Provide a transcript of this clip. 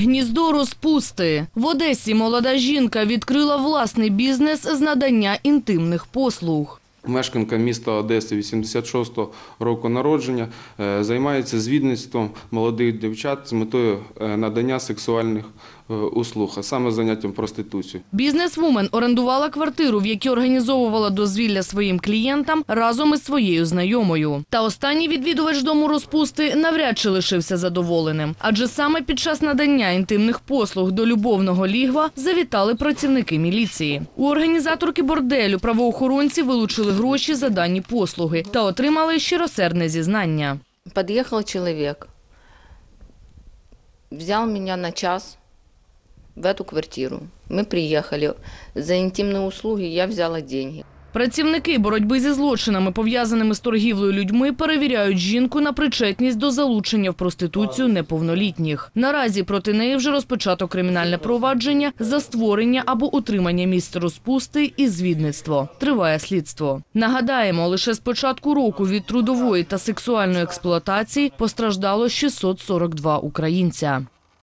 Гніздо розпусти. В Одесі молода жінка відкрила власний бізнес з надання інтимних послуг. Мешканка міста Одеси 86-го року народження е, займається звідництвом молодих дівчат з метою е, надання сексуальних е, услуг, а саме заняттям проституцією. Бізнесвумен орендувала квартиру, в якій організовувала дозвілля своїм клієнтам разом із своєю знайомою. Та останній відвідувач дому розпусти навряд чи лишився задоволеним, адже саме під час надання інтимних послуг до любовного лігва завітали працівники міліції. У організаторки борделю правоохоронці вилучили гроші за дані послуги та отримали щиросердне зізнання. Подъехал человек, взял меня на час в эту квартиру. Мы приехали. За интимные услуги я взяла деньги. Працівники боротьби зі злочинами, пов'язаними з торгівлею людьми, перевіряють жінку на причетність до залучення в проституцію неповнолітніх. Наразі проти неї вже розпочато кримінальне провадження за створення або утримання місць розпусти і звідництво. Триває слідство. Нагадаємо, лише з початку року від трудової та сексуальної експлуатації постраждало 642 українця.